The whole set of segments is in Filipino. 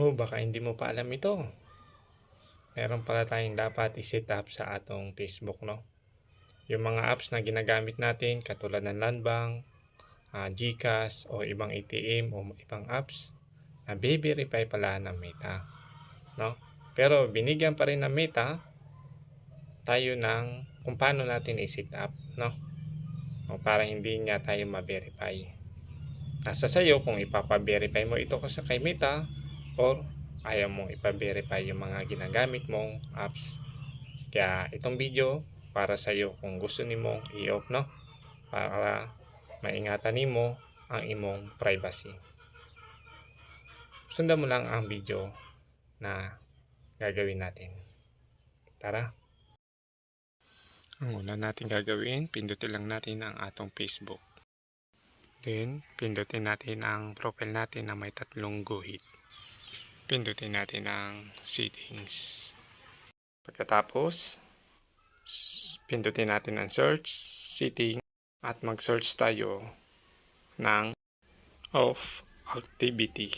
Oh, baka hindi mo pa alam ito. Meron pala tayong dapat i-set up sa atong Facebook, no? Yung mga apps na ginagamit natin, katulad ng Landbank, ah, GCash, o ibang ATM, o ibang apps, na verify pala ng Meta, no? Pero binigyan pa rin ng Meta tayo ng kung paano natin i-set up, no? O para hindi niya tayo ma-verify. Nasa sayo kung ipapa-verify mo ito sa kay Meta or ayaw mong ipa-verify yung mga ginagamit mong apps. Kaya itong video para sa iyo kung gusto nimo i-off no para maingatan nimo ang imong privacy. Sundan mo lang ang video na gagawin natin. Tara. Ang una natin gagawin, pindutin lang natin ang atong Facebook. Then, pindutin natin ang profile natin na may tatlong guhit pindutin natin ang settings. Pagkatapos, pindutin natin ang search setting at mag-search tayo ng off activity.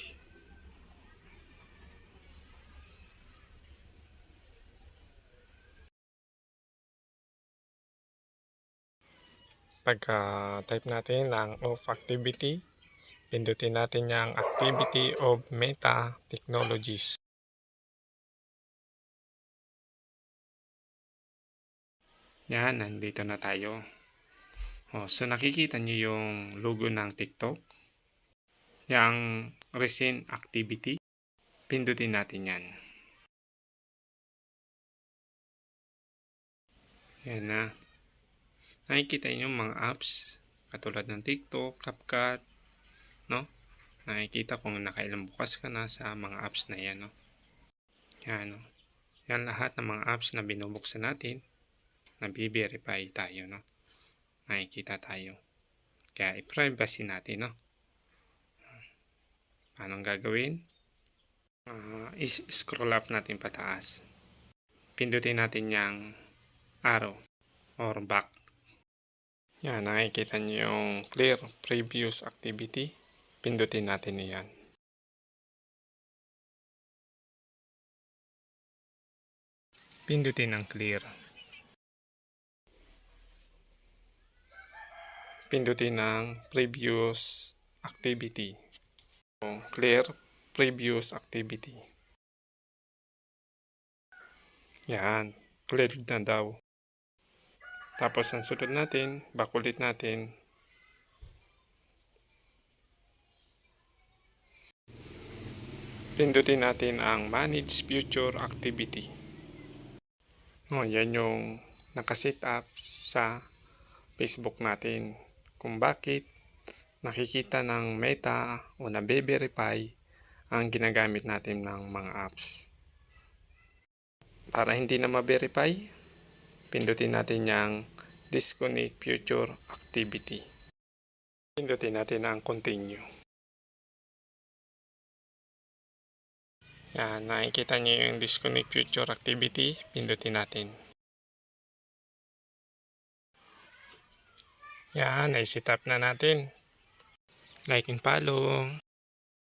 Pagka-type natin ang off activity, pindutin natin yung activity of Meta Technologies. Yan, nandito na tayo. Oh, so nakikita nyo yung logo ng TikTok. Yung recent activity. Pindutin natin yan. Yan na. Nakikita nyo mga apps katulad ng TikTok, CapCut? Nakikita kung nakailang bukas ka na sa mga apps na yan, no? Yan, no? Yan lahat ng mga apps na binubuksan natin, nabiverify tayo, no? Nakikita tayo. Kaya i-privacy natin, no? Paano gagawin? Ah, is-scroll up natin pataas. Pindutin natin yung arrow or back. Yan, nakikita niyo yung clear previous activity pindutin natin iyan. Pindutin ang clear. Pindutin ang previous activity. Clear previous activity. Yan, clear na daw. Tapos ang sunod natin, bakulit natin pindutin natin ang manage future activity. Oh, yan yung nakaset up sa Facebook natin. Kung bakit nakikita ng meta o nabe-verify ang ginagamit natin ng mga apps. Para hindi na ma-verify, pindutin natin yung disconnect future activity. Pindutin natin ang continue. Yan, nakikita niyo yung disconnect future activity. Pindutin natin. Yan, nai-set up na natin. Like and follow.